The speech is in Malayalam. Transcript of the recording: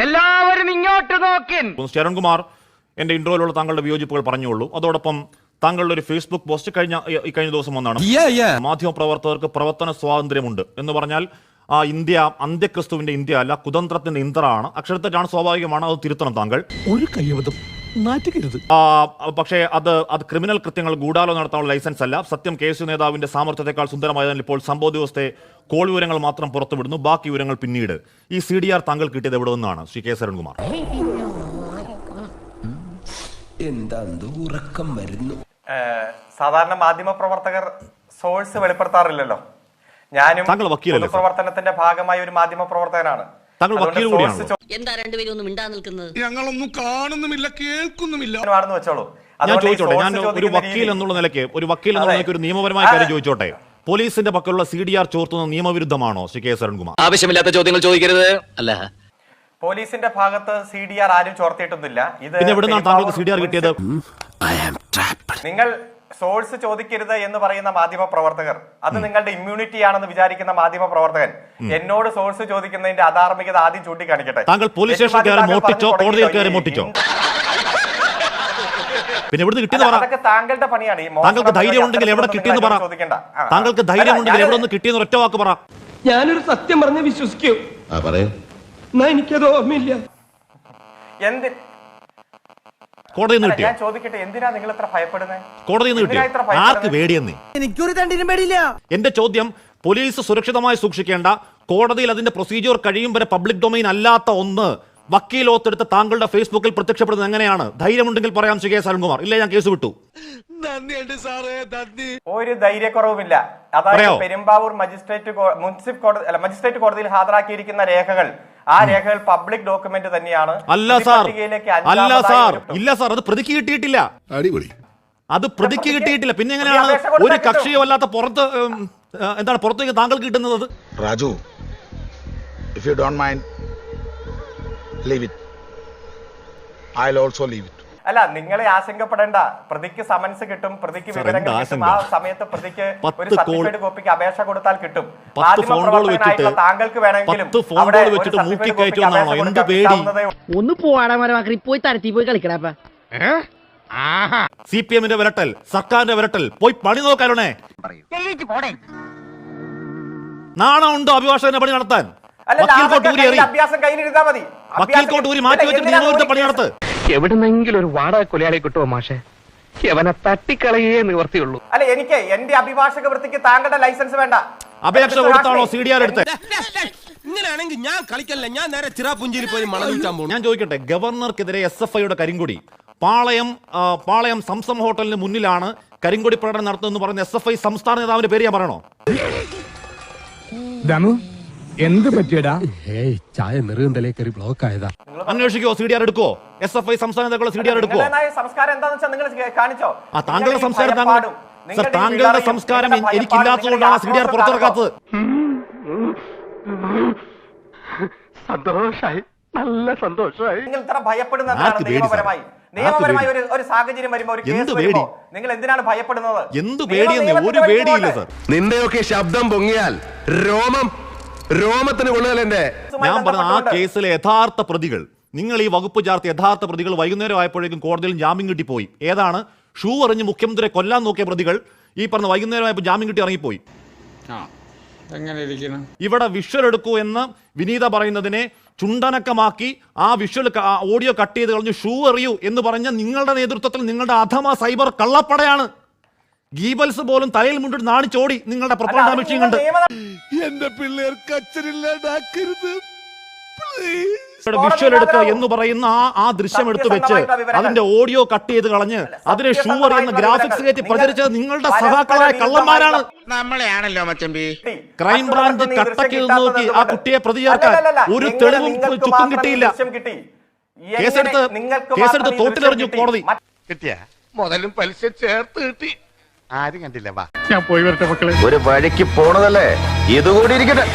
എല്ലാവരും ഇങ്ങോട്ട് നോക്കിൻ. ശരൺകുമാർ എന്റെ ഇൻട്രോയിലുള്ള താങ്കളുടെ വിയോജിപ്പുകൾ പറഞ്ഞോളൂ അതോടൊപ്പം താങ്കളുടെ ഒരു ഫേസ്ബുക്ക് പോസ്റ്റ് കഴിഞ്ഞ ഈ കഴിഞ്ഞ ദിവസം വന്നാണ്. മാധ്യമപ്രവർത്തകർക്ക് പ്രവർത്തന സ്വാതന്ത്ര്യമുണ്ട് എന്ന് പറഞ്ഞാൽ ആ ഇന്ത്യ അന്ത്യക്രിസ്തുവിന്റെ ഇന്ത്യ അല്ല കുതന്ത്രത്തിന്റെ ഇന്ദ്രാണ് അക്ഷരത്തെറ്റാണ് സ്വാഭാവികമാണ് അത് തിരുത്തണം താങ്കൾ. ഒരു കയ്യബദ്ധം നാറ്റുകരുത് ആ, പക്ഷേ അത് അത് ക്രിമിനൽ കൃത്യങ്ങൾ ഗൂഢാലോ നടത്താനുള്ള ലൈസൻസ് അല്ല. സത്യം കെ എസ് യു നേതാവിന്റെ സാമർത്ഥ്യത്തെക്കാൾ സുന്ദരമായതിനാൽ ഇപ്പോൾ സംഭവ ദിവസത്തെ കോൾ വിവരങ്ങൾ മാത്രം പുറത്തുവിടുന്നു. ബാക്കി വിവരങ്ങൾ പിന്നീട്. ഈ സി ഡി ആർ താങ്കൾ കിട്ടിയത് എവിടെ നിന്നാണ്? ശ്രീ കെ സരൺകുമാർ അരുൺകുമാർ. ഉറക്കം വരുന്നു? സാധാരണ മാധ്യമ പ്രവർത്തകർ സോഴ്സ് വെളിപ്പെടുത്താറില്ലല്ലോ. ഞാനും പ്രവർത്തനത്തിന്റെ ഭാഗമായ ഒരു മാധ്യമ പ്രവർത്തകനാണ്. താങ്കൾ വക്കീൽ കൂടിയാണ് എന്താ രണ്ടുപേരും ഒന്നും മിണ്ടാ നിൽക്കുന്നത്? ഞങ്ങളൊന്നും കാണുന്നുമില്ല കേൾക്കുന്നുമില്ല. വെച്ചോളൂ. ഞാൻ ചോദിച്ചോട്ടെ ഞാൻ ഒരു വക്കീൽ എന്നുള്ള നിലയ്ക്ക് ഒരു വക്കീൽ എന്നുള്ള നിലയ്ക്ക് ഒരു നിയമപരമായ കാര്യം ചോദിച്ചോട്ടെ. പോലീസിന്റെ പക്കലുള്ള സി ഡി ആർ ചോർത്തുന്നത് നിയമവിരുദ്ധമാണോ ശ്രീ കെ എസ് അരുൺകുമാർ? ആവശ്യമില്ലാത്ത ചോദ്യങ്ങൾ ചോദിക്കരുത്. അല്ല. പോലീസിന്റെ ഭാഗത്ത് സി ഡി ആർ ആരും ചോർത്തിയിട്ടൊന്നുമില്ല. ഇത് പിന്നെ എവിടെ നിന്നാണ് താങ്കൾക്ക് സി ഡി ആർ കിട്ടിയത്? നിങ്ങൾ സോഴ്സ് ചോദിക്കരുത് എന്ന് പറയുന്ന മാധ്യമ പ്രവർത്തകർ അത് നിങ്ങളുടെ ഇമ്മ്യൂണിറ്റി ആണെന്ന് വിചാരിക്കുന്ന മാധ്യമ പ്രവർത്തകൻ എന്നോട് സോഴ്സ് ചോദിക്കുന്നതിന്റെ അധാർമികത ആദ്യം ചൂണ്ടിക്കാണിക്കട്ടെ. താങ്കൾ പോലീസ് സ്റ്റേഷനിൽ കയറി മോട്ടിച്ചോ കോടതിയിൽ കയറി മോട്ടിച്ചോ പിന്നെ എവിടുന്ന് അല്ല, കിട്ടിയെന്ന് പറ താങ്കളുടെ പണിയാണ്. താങ്കൾക്ക് ധൈര്യം ഉണ്ടെങ്കിൽ എവിടെ കിട്ടിയെന്ന് പറ. ചോദിക്കണ്ട. താങ്കൾക്ക് ധൈര്യം ഉണ്ടെങ്കിൽ എവിടെ നിന്ന് കിട്ടിയെന്ന് ഒറ്റ വാക്ക് പറ. ഞാനൊരു സത്യം പറഞ്ഞ് വിശ്വസിക്കൂ. എനിക്കത് ഓർമ്മയില്ല. എന്ത് നിന്ന് കിട്ടിയോ? ചോദിക്കട്ടെ എന്തിനാ നിങ്ങൾ ഇത്ര ഭയപ്പെടുന്നത് കോടതിയിൽ നിന്ന് കിട്ടിയോ? ആർക്ക് പേടിയെന്ന് എനിക്കൊരു തണ്ടിനും പേടിയില്ല. എന്റെ ചോദ്യം പോലീസ് സുരക്ഷിതമായി സൂക്ഷിക്കേണ്ട കോടതിയിൽ അതിന്റെ പ്രൊസീജിയർ കഴിയും വരെ പബ്ലിക് ഡൊമൈൻ അല്ലാത്ത ഒന്ന് വക്കീൽ ഓത്തെടുത്ത് താങ്കളുടെ ഫേസ്ബുക്കിൽ പ്രത്യക്ഷപ്പെടുന്നത് എങ്ങനെയാണ്? ധൈര്യമുണ്ടെങ്കിൽ പറയാം ശ്രീ കെ സരൺകുമാർ ഇല്ലേ ഞാൻ കേസ് വിട്ടു. ഒരു ധൈര്യക്കുറവുമില്ല. അതായത്? പെരുമ്പാവൂർ മജിസ്ട്രേറ്റ് മുനിസിപ്പൽ കോടതി മജിസ്ട്രേറ്റ് കോടതിയിൽ ഹാജരാക്കിയിരിക്കുന്ന രേഖകൾ ആ രേഖകൾ പബ്ലിക് ഡോക്യുമെന്റ് തന്നെയാണ്. അല്ല സാർ. അല്ല സാർ. ഇല്ല സാർ. അത് പ്രതിക്ക് കിട്ടിയിട്ടില്ല. അടിപൊളി. അത് പ്രതിക്ക് കിട്ടിയിട്ടില്ല. പിന്നെ എങ്ങനെയാണ് ഒരു. കക്ഷിയോ അല്ലാത്ത പുറത്ത് എന്താണ് പുറത്തേക്ക് താങ്കൾ കിട്ടുന്നത് Raju if you don't mind leave it I also leave it. അല്ല നിങ്ങളെ ആശങ്കപ്പെടേണ്ട. പ്രതിക്ക് സമൻസ് കിട്ടും പ്രതിക്ക് വിവരങ്ങൾ കിട്ടും. ആ സമയത്ത് പ്രതിക്ക് ഒരു സർട്ടിഫിക്കറ്റ് കോപ്പിക്ക് അപേക്ഷ കൊടുത്താൽ കിട്ടും. പത്ത് മാധ്യമ ഫോൺ കോൾ പ്രവർത്തകനായിട്ടുള്ള വെച്ചിട്ട് താങ്കൾക്ക് വേണമെങ്കിലും അവിടെ ഒരു സർട്ടിഫിക്കറ്റ് കോപ്പിക്ക്? അപേക്ഷ. ഒന്ന് പോവാടാ മരമാക്കി പോയി തരത്തി പോയി കളിക്കടാ സി പി എമ്മിന്റെ വിരട്ടൽ സർക്കാരിന്റെ വിരട്ടൽ. പോയി പണി നോക്കാനുണേ നാണം ഉണ്ടോ അഭിഭാഷകന്റെ പണി നടത്താൻ? വക്കീൽ അഭ്യാസം കയ്യിലിരുന്നാ മതി. വക്കീൽ അഭ്യാസം- കോട്ട് ഊരി മാറ്റി വെച്ചിട്ട് നിയമവിരുദ്ധ പണി നടത്ത്? എവിടുന്നെങ്കിലും ഒരു വാടക കൊലയാളെ കിട്ടുമോ മാഷെ? അവനെ തട്ടിക്കളയേ നിവർത്തിയുള്ളൂ. അല്ല എനിക്ക് എന്റെ അഭിഭാഷക വൃത്തിക്ക് താങ്കളുടെ ലൈസൻസ് വേണ്ട. അപേക്ഷ കൊടുത്താണോ സി ഡി ആർ എടുത്ത്? ഇങ്ങനെയാണെങ്കിൽ ഞാൻ കളിക്കല്ല? ഞാൻ നേരെ ചിറാപുഞ്ചിയിൽ പോയി മണം വിൽക്കാൻ പോകും ഞാൻ ചോദിക്കട്ടെ ഗവർണർക്കെതിരെ എസ് എഫ് ഐയുടെ കരിങ്കൊടി. പാളയം പാളയം സംസം ഹോട്ടലിന് മുന്നിലാണ് കരിങ്കൊടി പ്രകടനം നടത്തുന്നു പറഞ്ഞ എസ് എഫ് ഐ സംസ്ഥാന നേതാവിന്റെ പേര് ഞാൻ പറയണോ? എന്ത് പറ്റിയടാ? ഏയ് ചായ നെറുകന്തലേ കയറി ബ്ലോക്ക് ആയതാ. അന്വേഷിക്കോ സി ഡി ആർ എടുക്കോ? എസ് എഫ് ഐ സംസ്ഥാന നേതാക്കളുടെ സി ഡി ആർ എടുക്കോ സംസ്കാരം എന്താണെന്ന് വെച്ചാൽ നിങ്ങൾ കാണിച്ചോ? ആ താങ്കളുടെ സംസ്കാരം താങ്കൾ സർ താങ്കളുടെ സംസ്കാരം എനിക്കില്ലാത്തതുകൊണ്ടാണ് സി ഡി ആർ പുറത്തിറക്കാത്തത്. സന്തോഷായി. നല്ല സന്തോഷമായി നിങ്ങൾ ഇത്ര പേടി നിയമപരമായി. നിയമപരമായി ഒരു ഒരു സാഹചര്യം വരുമ്പോൾ ഒരു കേസ്? വരുമ്പോൾ നിങ്ങൾ എന്തിനാണ് ഭയപ്പെടുന്നത്? എന്ത് പേടിയെന്ന്? ഒരു പേടിയില്ല സർ. നിന്റെയൊക്കെ ശബ്ദം പൊങ്ങിയാൽ രോമം രോമത്തിന് കൊള്ളുകയല്ലേ ഞാൻ പറഞ്ഞ ആ കേസിലെ യഥാർത്ഥ പ്രതികൾ നിങ്ങൾ ഈ വകുപ്പ് ചേർത്ത യഥാർത്ഥ പ്രതികൾ വൈകുന്നേരം ആയപ്പോഴേക്കും കോടതിയിൽ ജാമ്യം കിട്ടിപ്പോയി. ഏതാണ്? ഷൂ എറിഞ്ഞ് മുഖ്യമന്ത്രിയെ കൊല്ലാൻ നോക്കിയ പ്രതികൾ ഈ പറഞ്ഞ വൈകുന്നേരം ആയപ്പോൾ ജാമ്യം കിട്ടി ഇറങ്ങിപ്പോയി. ഇവിടെ വിഷ്വൽ എടുക്കൂ എന്ന് വിനീത പറയുന്നതിനെ ചുണ്ടനക്കമാക്കി ആ വിഷ്വൽ ഓഡിയോ കട്ട് ചെയ്ത് കളഞ്ഞു ഷൂ എറിയൂ എന്ന് പറഞ്ഞ നിങ്ങളുടെ നേതൃത്വത്തിൽ നിങ്ങളുടെ അധമ സൈബർ കള്ളപ്പടയാണ്. ഗീബൽസ് പോലും തലയിൽ മുണ്ടിട്ട് നാണിച്ചോടി നിങ്ങളുടെ നിങ്ങൾ കണ്ട് എന്റെ പിള്ളേർക്ക് വിഷ്വൽ എടുക്കുക എന്ന് പറയുന്ന ആ ആ ദൃശ്യം എടുത്തു വെച്ച് അതിന്റെ ഓഡിയോ കട്ട് ചെയ്ത് കളഞ്ഞ് അതിനെ ഷൂ എന്ന ഗ്രാഫിക്സ്. കയറ്റി പ്രചരിച്ചത് നിങ്ങളുടെ സഹാക്കളായ കള്ളന്മാരാണ്. നമ്മളെയാണല്ലോ മച്ചമ്പി. ക്രൈംബ്രാഞ്ച് ക്രൈം ബ്രാഞ്ച് മറ്റുള്ളവർക്കൊന്നും ഈ ദൃശ്യം കട്ടക്ക് നിന്ന് കിട്ടാത്തത് നോക്കി ആ കുട്ടിയെ പ്രതി ചേർക്കാൻ ഒരു തെളിവും ചുറ്റും കിട്ടിയില്ല. കേസെടുത്ത് നിങ്ങൾക്ക് കേസെടുത്ത് തോട്ടിലെറിഞ്ഞു കോടതി. കിട്ടിയ? മുതലും പലിശ ചേർത്ത് കിട്ടി. ആരും കണ്ടില്ല വാ. ഞാൻ പോയി വരട്ടെ മക്കളെ. ഒരു വഴിക്ക് പോണതല്ലേ? ഇതുകൂടി ഇരിക്കട്ടെ.